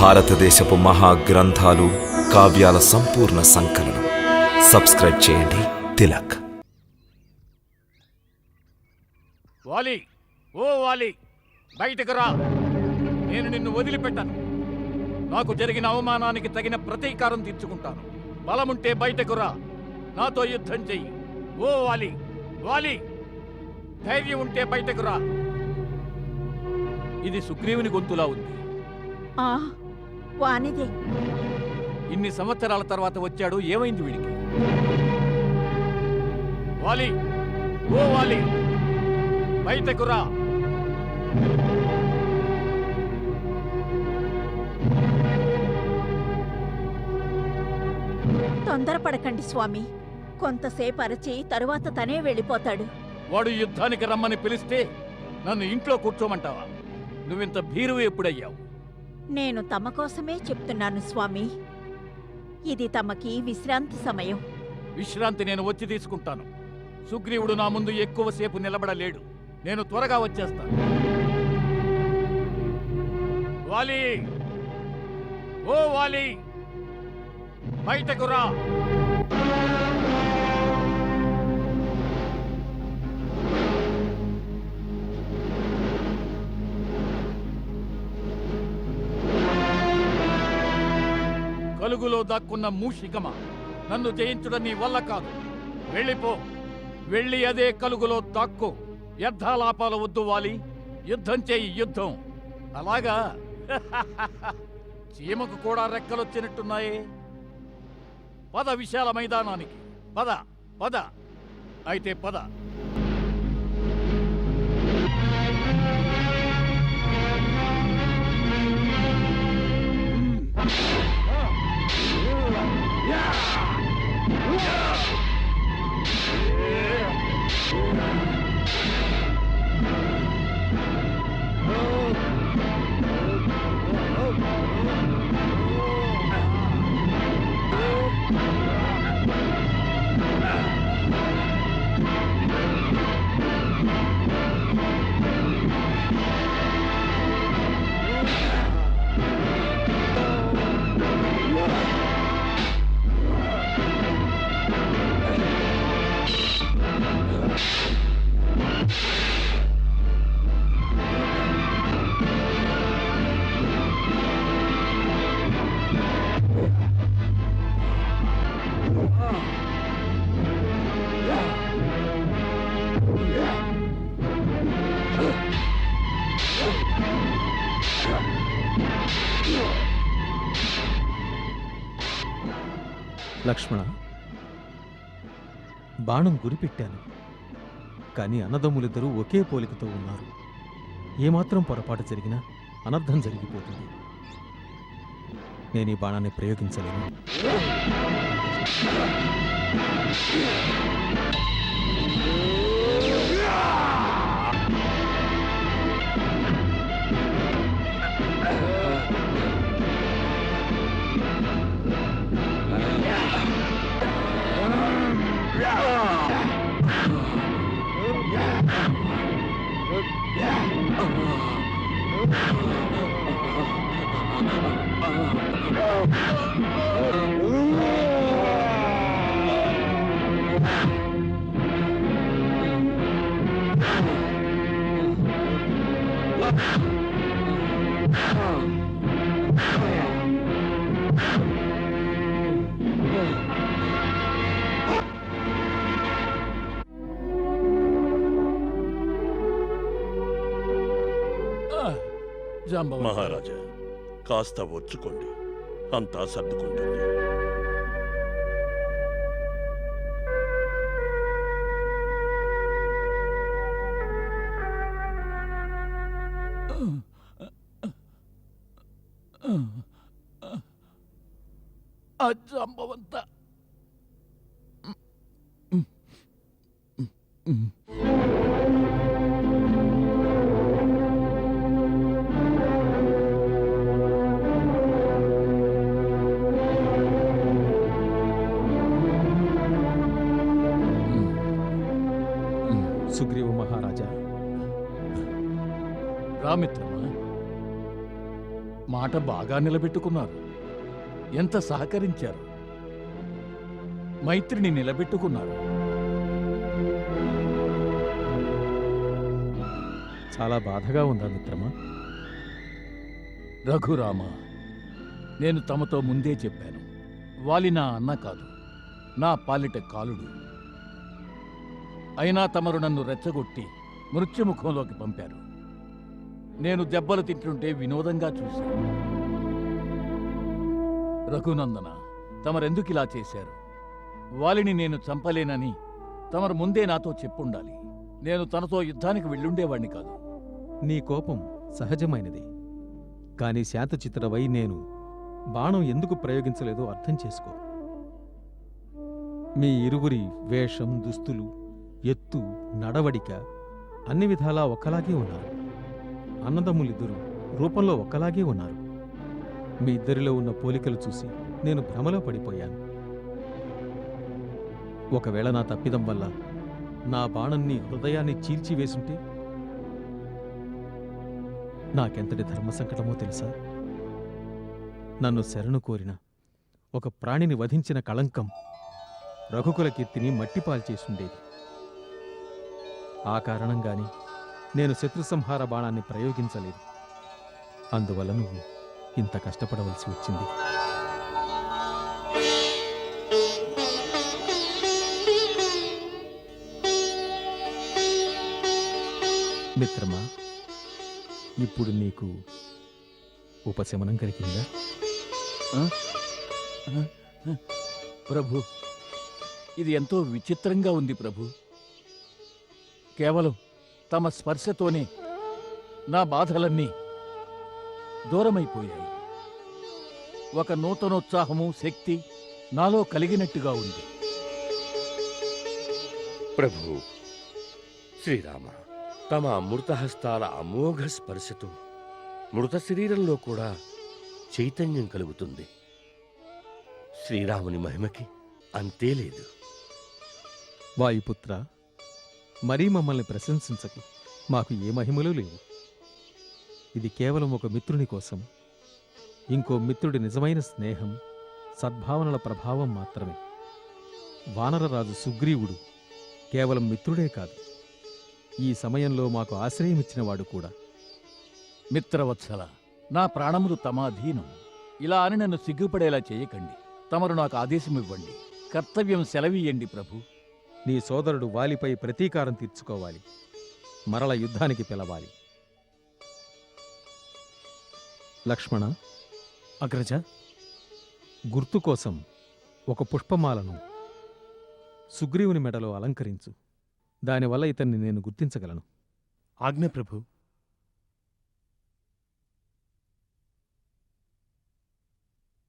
భారతదేశపు మహా గ్రంథాలు కావ్యాల సంపూర్ణ సంకలనం. సబ్స్క్రైబ్ చేయండి. తిలక్. వాలి ఓ వాలి బయటకు రా. నేను నిన్ను వదిలిపెట్టాను. నాకు జరిగిన అవమానానికి తగిన ప్రతీకారం తీర్చుకుంటాను. బలముంటే బయటకు రా. నాతో యుద్ధం చెయ్యి. ఓ వాలి వాలి ధైర్యం ఉంటే బయటకు రా. ఇది సుగ్రీవుని గొంతులా ఉంది. ఆ వానిదే ఇన్ని సంవత్సరాల తర్వాత వచ్చాడు ఏమైంది వీడికి? వాలి ఓ వాలి బయటకు రా. తొందరపడకండి స్వామి. కొంతసేపు అరచి తరువాత తనే వెళ్ళిపోతాడు. వాడు యుద్ధానికి రమ్మని పిలిస్తే నన్ను ఇంట్లో కూర్చోమంటావా? నువ్వింత భీరువు ఎప్పుడయ్యావు? నేను తమ కోసమే చెప్తున్నాను స్వామి. ఇది తమకి విశ్రాంతి సమయం. విశ్రాంతి నేను వచ్చి తీసుకుంటాను. సుగ్రీవుడు నా ముందు ఎక్కువసేపు నిలబడలేడు. నేను త్వరగా వచ్చేస్తాను. వాలి! ఓ వాలి! బయటకు రా! అడుగులో దాక్కున్న మూషికమ? నన్ను జయించడం నీ వల్ల కాదు. వెళ్ళిపో. వెళ్ళి అదే కలుగులో దాక్కో. వ్యర్థాలాపాలు వద్దు వాలి. యుద్ధం చేయి యుద్ధం. అలాగా? చీమకు కూడా రెక్కలొచ్చినట్టున్నాయే. పద విశాల మైదానానికి. పద పద. అయితే పద. లక్ష్మణ బాణం గురిపెట్టాను కానీ అన్నదమ్ములిద్దరూ ఒకే పోలికతో ఉన్నారు. ఏమాత్రం పొరపాటు జరిగినా అనర్థం జరిగిపోతుంది. నేను ఈ బాణాన్ని ప్రయోగించలేను. మహారాజా కాస్త వచ్చుకోండి అంతా సర్దుకుంటుంది. ఆ జాంబవంత రామిత్రమా మాట బాగా నిలబెట్టుకున్నారు. ఎంత సహకరించారు. మైత్రిని నిలబెట్టుకున్నారు. చాలా బాధగా ఉందా మిత్రమా? రఘురామ నేను తమతో ముందే చెప్పాను. వాలి నా అన్న కాదు నా పాలిట కాలుడు. అయినా తమరు నన్ను రెచ్చగొట్టి మృత్యుముఖంలోకి పంపారు. నేను దెబ్బలు తింటుంటే వినోదంగా చూశాను రఘునందన తమరెందుకు ఇలా చేశారు? వాలిని నేను చంపలేనని తమరు ముందే నాతో చెప్పుండాలి. నేను తనతో యుద్ధానికి వెళ్ళుండేవాణ్ణి కాదు. నీ కోపం సహజమైనది. కానీ శాతచిత్రవై నేను బాణం ఎందుకు ప్రయోగించలేదో అర్థం చేసుకో. మీ ఇరువురి వేషం దుస్తులు ఎత్తు నడవడిక అన్ని విధాలా ఒకలాగే ఉన్నారు. అన్నదమ్ములిద్దరూ రూపంలో ఒక్కలాగే ఉన్నారు. మీ ఇద్దరిలో ఉన్న పోలికలు చూసి నేను భ్రమలో పడిపోయాను. ఒకవేళ నా తప్పిదం వల్ల నా బాణాన్ని హృదయాన్ని చీల్చివేసుంటే నాకెంతటి ధర్మ సంకటమో తెలుసా? నన్ను శరణు కోరిన ఒక ప్రాణిని వధించిన కళంకం రఘుకుల కీర్తిని మట్టిపాల్చేసుండేది ఆ కారణంగాని నేను శత్రుసంహార బాణాన్ని ప్రయోగించలేదు. అందువల్ల నువ్వు ఇంత కష్టపడవలసి వచ్చింది. మిత్రమా ఇప్పుడు నీకు ఉపశమనం కలిగిందా? ప్రభు ఇది ఎంతో విచిత్రంగా ఉంది ప్రభు. కేవలం తమ స్పర్శతోనే నా బాధలన్నీ దూరమైపోయాయి. ఒక నూతనోత్సాహము శక్తి నాలో కలిగినట్టుగా ఉంది. ప్రభు శ్రీరామ తమ అమృతహస్తాల అమోఘ స్పర్శతో మృత శరీరంలో కూడా చైతన్యం కలుగుతుంది. శ్రీరాముని మహిమకి అంతే లేదు. వాయుపుత్ర మరీ మమ్మల్ని ప్రశంసించకు. మాకు ఏ మహిమలు లేవు. ఇది కేవలం ఒక మిత్రుని కోసం. ఇంకో మిత్రుడి నిజమైన స్నేహం సద్భావనల ప్రభావం మాత్రమే. వానరరాజు సుగ్రీవుడు కేవలం మిత్రుడే కాదు. ఈ సమయంలో మాకు ఆశ్రయమిచ్చినవాడు కూడా. మిత్రవత్సల నా ప్రాణములు తమ అధీనం ఇలా అని నన్ను సిగ్గుపడేలా చేయకండి. తమరు నాకు ఆదేశం ఇవ్వండి కర్తవ్యం సెలవీయండి ప్రభు. నీ సోదరుడు వాలిపై ప్రతీకారం తీర్చుకోవాలి. మరల యుద్ధానికి పిలవాలి. లక్ష్మణ అగ్రజ గుర్తు కోసం ఒక పుష్పమాలను సుగ్రీవుని మెడలో అలంకరించు. దానివల్ల ఇతన్ని నేను గుర్తించగలను. ఆజ్ఞ ప్రభు